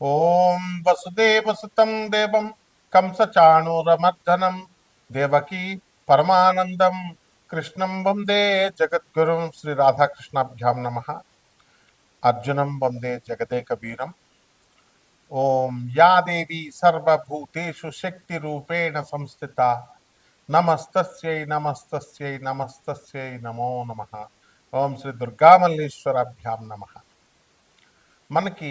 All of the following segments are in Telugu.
ఓం వసుదేవసుతం దేవం కంసచాణూరమర్దనం దేవకీ పరమానందం కృష్ణం వందే జగద్గురుం శ్రీ రాధాకృష్ణాభ్యాం నమ అర్జునం వందే జగదేక వీరం ఓం యా దేవి సర్వభూతేషు శక్తిరూపేణ సంస్థిత నమస్తస్యై నమస్తస్యై నమస్తస్యై నమో నమ ఓం శ్రీ దుర్గామల్లేశ్వరాభ్యాం నమ మనకి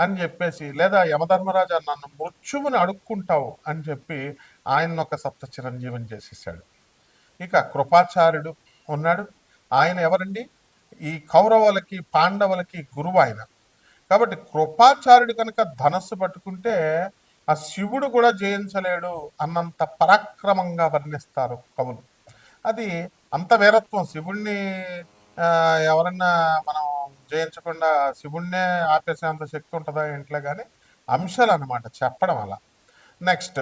అని చెప్పేసి లేదా యమధర్మరాజా నన్ను మృత్యువుని అడుక్కుంటావు అని చెప్పి ఆయన ఒక సప్త చిరంజీవిని చేసేసాడు ఇక కృపాచార్యుడు ఉన్నాడు. ఆయన ఎవరండి? ఈ కౌరవులకి పాండవులకి గురువు ఆయన. కాబట్టి కృపాచార్యుడు కనుక ధనస్సు పట్టుకుంటే ఆ శివుడు కూడా జయించలేడు అన్నంత పరాక్రమంగా వర్ణిస్తారు కవులు. అది అంత వీరత్వం. శివుణ్ణి ఎవరన్నా మనం జయించకుండా శివుణ్ణే ఆపేసేంత శక్తి ఉంటుందా ఇంట్లో కానీ అంశాలు అనమాట చెప్పడం అలా నెక్స్ట్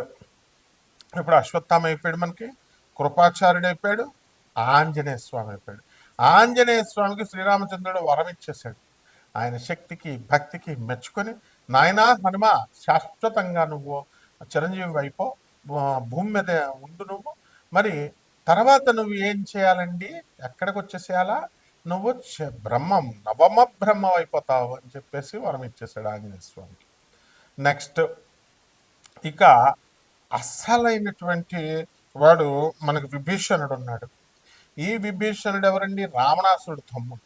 ఇప్పుడు అశ్వత్థామ అయిపోయాడు మనకి కృపాచార్యుడు అయిపోయాడు ఆంజనేయ స్వామి అయిపోయాడు. ఆంజనేయ స్వామికి శ్రీరామచంద్రుడు వరం ఇచ్చేసాడు ఆయన శక్తికి భక్తికి మెచ్చుకొని నాయనా హనుమ శాశ్వతంగా నువ్వు చిరంజీవి అయిపో భూమి మీద ఉండు నువ్వు. మరి తర్వాత నువ్వు ఏం చేయాలండి? ఎక్కడికి వచ్చేసేయాలా నువ్వు బ్రహ్మం నవమ బ్రహ్మం అయిపోతావు అని చెప్పేసి వరం ఇచ్చేసాడు ఆంజనేయ స్వామికి. నెక్స్ట్ ఇక అస్సలైనటువంటి వాడు మనకు విభీషణుడు ఉన్నాడు. ఈ విభీషణుడు ఎవరండి? రావణాసురుడు తమ్ముడు.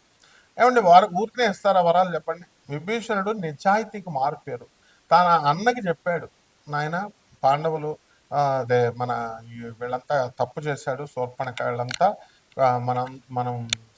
ఏమండి వారు ఊరికనే ఇస్తారా వరాలు చెప్పండి? విభీషణుడు నిజాయితీకి మారిపోయారు తన అన్నకి చెప్పాడు నాయన పాండవులు అదే మన వీళ్ళంతా తప్పు చేశాడు శూర్పణక వీళ్ళంతా మనం మనం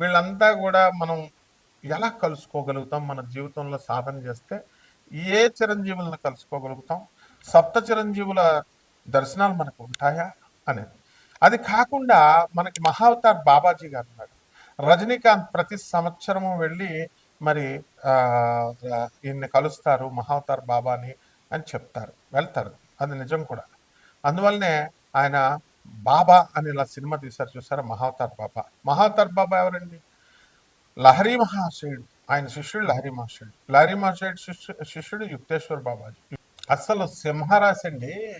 వీళ్ళంతా కూడా మనం ఎలా కలుసుకోగలుగుతాం? మన జీవితంలో సాధన చేస్తే ఏ చిరంజీవులను కలుసుకోగలుగుతాం? సప్త చిరంజీవుల దర్శనాలు మనకు ఉంటాయా? అనేది. అది కాకుండా మనకి మహావతార్ బాబాజీ గారు ఉన్నాడు రజనీకాంత్ ప్రతి సంవత్సరము వెళ్ళి మరి ఈయన్ని కలుస్తారు మహావతార్ బాబాని అని చెప్తారు వెళ్తారు. అది నిజం కూడా. అందువల్లనే ఆయన బాబా అని ఇలా సినిమా తీశారు చూసారా? మహావతార్ బాబా. మహావతార్ బాబా ఎవరండి? లహరి మహాశయుడు. ఆయన శిష్యుడు లహరి మహాశయుడు. లహరి మహాశయుడు శిష్యు శిష్యుడు యుక్తేశ్వర్ బాబాజీ. అసలు సింహరాశి అండి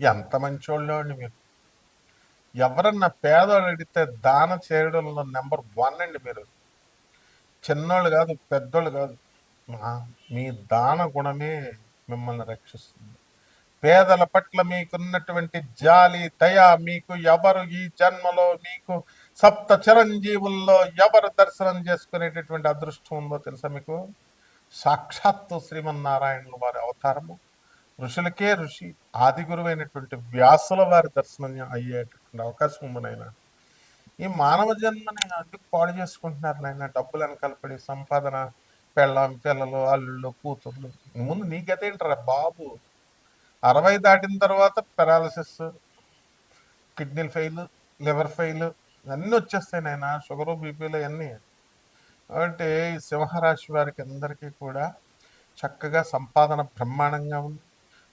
ఎంత మంచోళ్ళు అండి మీరు. ఎవరన్నా పేదవాళ్ళు అడిగితే దాన చేయడంలో నెంబర్ వన్ అండి మీరు. చిన్నోళ్ళు కాదు పెద్దోళ్ళు కాదు. మీ దాన గుణమే మిమ్మల్ని రక్షిస్తుంది. పేదల పట్ల మీకున్నటువంటి జాలి దయ మీకు ఎవరు ఈ జన్మలో మీకు సప్త చిరంజీవుల్లో ఎవరు దర్శనం చేసుకునేటటువంటి అదృష్టం ఉందో తెలుసా మీకు? సాక్షాత్తు శ్రీమన్నారాయణుల వారి అవతారము. ఋషులకే ఋషి ఆది గురువైనటువంటి వ్యాసుల వారి దర్శనం అయ్యేటటువంటి అవకాశం ఉంది నాయన. ఈ మానవ జన్మని అందుకు పాడు చేసుకుంటున్నారు నాయన? డబ్బులు వెనకాలపడి సంపాదన పెళ్ళాం పిల్లలు అల్లుళ్ళు కూతుర్లు. ముందు నీ గత ఏంటరా బాబు? అరవై దాటిన తర్వాత పెరాలసిస్ కిడ్నీలు ఫెయిల్ లివర్ ఫెయిల్ ఇవన్నీ వచ్చేస్తాయి నాయన. షుగరు బీపీలు అన్నీ కాబట్టి సింహరాశి వారికి అందరికీ కూడా చక్కగా సంపాదన బ్రహ్మాండంగా ఉంది.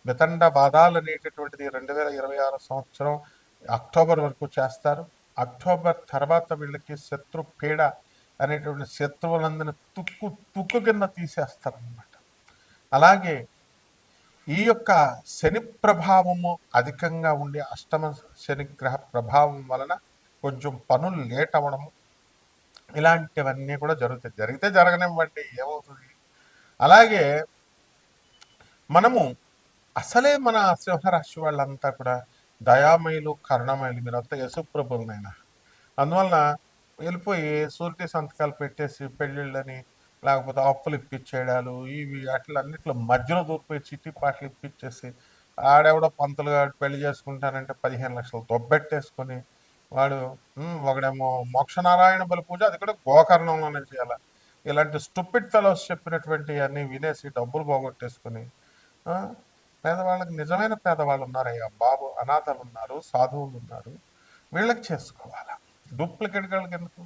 మితండ వాదాలు అనేటటువంటిది రెండు వేల ఇరవై ఆరు సంవత్సరం అక్టోబర్ వరకు చేస్తారు. అక్టోబర్ తర్వాత వీళ్ళకి శత్రు పీడ అనేటువంటి శత్రువులందరినీ తుక్కు తుక్కు కింద తీసేస్తారు అనమాట అలాగే ఈ యొక్క శని ప్రభావము అధికంగా ఉండే అష్టమ శనిగ్రహ ప్రభావం వలన కొంచెం పనులు లేట్ అవ్వడము ఇలాంటివన్నీ కూడా జరుగుతాయి. జరిగితే జరగనివ్వండి ఏమవుతుంది? అలాగే మనము అసలే మన సింహరాశి వాళ్ళంతా కూడా దయామయులు కరుణమయులు మీరంతా యశుప్రభులనైనా అందువలన వెళ్ళిపోయి సూరిటీ సంతకాలు పెట్టేసి పెళ్ళిళ్ళని లేకపోతే అప్పులు ఇప్పించేయడాలు ఇవి అట్లా అన్నిట్లో మధ్యలో దూరిపోయి చిట్టి పాటలు ఇప్పించేసి ఆడెవడో పంతులు గారు పెళ్ళి చేసుకుంటానంటే పదిహేను లక్షలు దొబ్బెట్టేసుకొని వాడు ఒకడేమో మోక్షనారాయణ బలి పూజ అది కూడా గోకర్ణంలోనే చేయాలి? ఇలాంటి స్టూపిడ్ ఫెలోస్ చెప్పినటువంటి అన్ని వినేసి డబ్బులు పోగొట్టేసుకొని పేదవాళ్ళకి నిజమైన పేదవాళ్ళు ఉన్నారయ్యా బాబు అనాథలు ఉన్నారు సాధువులు ఉన్నారు వీళ్ళకి చేసుకోవాలా? డూప్లికేట్ వాళ్ళకి ఎందుకు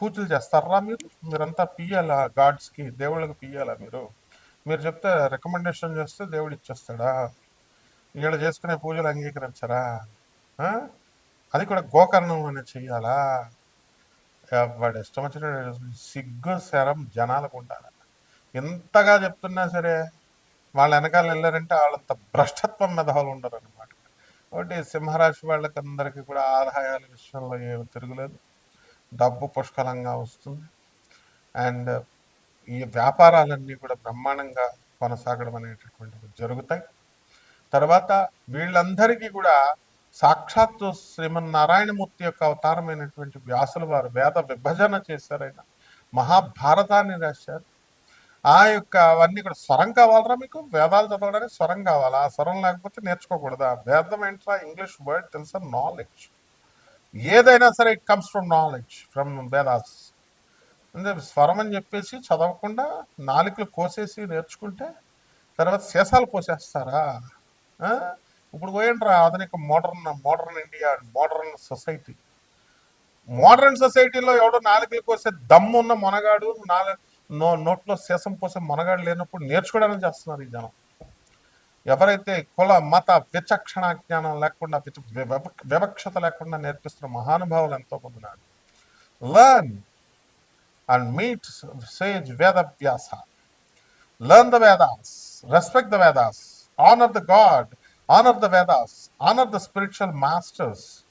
పూజలు చేస్తారా మీరు? మీరంతా పియ్యాలా? గాడ్స్కి దేవుళ్ళకి పియ్యాలా మీరు? మీరు చెప్తే రికమెండేషన్ చేస్తే దేవుడు ఇచ్చేస్తాడా? వీళ్ళు చేసుకునే పూజలు అంగీకరించరా? అది కూడా గోకర్ణంలోనే చెయ్యాలా? వాడు ఇష్టం వచ్చిన సిగ్గు శరం జనాలకు ఉండాలి? ఎంతగా చెప్తున్నా సరే వాళ్ళ వెనకాల వెళ్ళారంటే వాళ్ళంత భ్రష్టత్వం మీద వాళ్ళు ఉండరు అనమాట కాబట్టి సింహరాశి వాళ్ళకి అందరికీ కూడా ఆదాయాల విషయంలో ఏమి తిరగలేదు. డబ్బు పుష్కలంగా వస్తుంది. అండ్ ఈ వ్యాపారాలన్నీ కూడా బ్రహ్మాండంగా కొనసాగడం అనేటటువంటివి జరుగుతాయి. తర్వాత వీళ్ళందరికీ కూడా సాక్షాత్తు శ్రీమన్నారాయణమూర్తి యొక్క అవతారమైనటువంటి వ్యాసుల వారు వేద విభజన చేశారైన మహాభారతాన్ని రాశారు. ఆ యొక్క అవన్నీ కూడా స్వరం కావాలరా మీకు? వేదాలు చదవడానికి స్వరం కావాలా? ఆ స్వరం లేకపోతే నేర్చుకోకూడదా? వేదం ఏంట్రా? ఇంగ్లీష్ వర్డ్ తెలుసా? నాలెడ్జ్ ఏదైనా సరే it comes from knowledge from Vedas అంటే స్వరం అని చెప్పేసి చదవకుండా నాలుకలు కోసేసి నేర్చుకుంటే తర్వాత సీసాలు కోసేస్తారా? ఇప్పుడు పోయండిరా ఆధునిక modern modern India modern society modern సొసైటీలో ఎవడో నాలుకలు కోసే దమ్మున్న మొనగాడు నాలుగు నో నోట్లో సీసం పోసే మొనగాడు లేనప్పుడు నేర్చుకోవడానికి చేస్తున్నారు ఈ జనం. ఎవరైతే కుల మత విచక్షణ జ్ఞానం లేకుండా విచ- వివక్షత లేకుండా నేర్పిస్తున్న మహానుభావులు ఎంతో మంది ఉన్నారు. Learn and meet sage Vedavyasa learn the Vedas respect the Vedas honour the God honour the Vedas honour the spiritual masters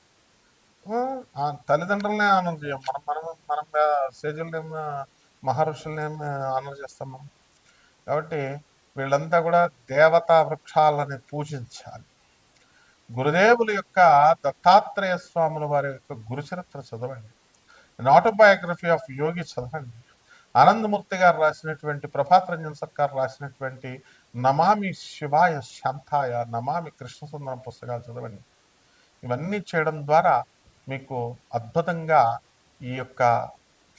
తల్లిదండ్రులనే honour చేయం. మనం మనం మనం సేజులనేం మహర్షులనేం ఆనర్ చేస్తాం మనం. కాబట్టి వీళ్ళంతా కూడా దేవతా వృక్షాలని పూజించాలి. గురుదేవుల యొక్క దత్తాత్రేయ స్వాముల వారి యొక్క గురుచరిత్ర చదవండి. ఆటోబయోగ్రఫీ ఆఫ్ యోగి చదవండి. ఆనందమూర్తి గారు రాసినటువంటి ప్రభాత్ రంజన్ సర్కార్ రాసినటువంటి నమామి శివాయ శాంతాయ నమామి కృష్ణసుందరం పుస్తకాలు చదవండి. ఇవన్నీ చేయడం ద్వారా మీకు అద్భుతంగా ఈ యొక్క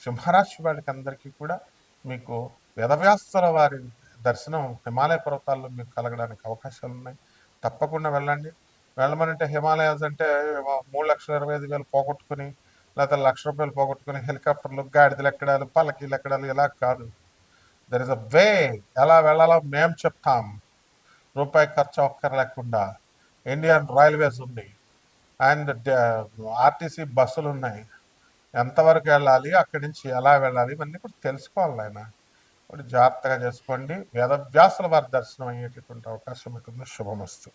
సింహరాశి వాళ్ళకి అందరికీ కూడా మీకు వేదవ్యాస్తుల వారి దర్శనం హిమాలయ పర్వతాల్లో మీకు కలగడానికి అవకాశాలు ఉన్నాయి తప్పకుండా వెళ్ళండి. వెళ్ళమనంటే హిమాలయాస్ అంటే మూడు లక్షల ఇరవై ఐదు వేలు పోగొట్టుకుని లేకపోతే లక్ష రూపాయలు పోగొట్టుకుని హెలికాప్టర్లు గాడిదలు ఎక్కడాలు పల్లకీలు ఎక్కడాలు ఇలా కాదు. దర్ ఇస్ అ వే ఎలా వెళ్ళాలో మేము చెప్తాం. రూపాయి ఖర్చు ఒక్కర లేకుండా ఇండియన్ రైల్వేస్ ఉంది అండ్ ఆర్టీసీ బస్సులు ఉన్నాయి. ఎంతవరకు వెళ్ళాలి అక్కడి నుంచి ఎలా వెళ్ళాలి ఇవన్నీ కూడా తెలుసుకోవాలి ఆయన జాగ్రత్తగా చేసుకోండి. వేదవ్యాసుల వారి దర్శనం అయ్యేటటువంటి అవకాశం ఉంటుంది శుభమస్తు.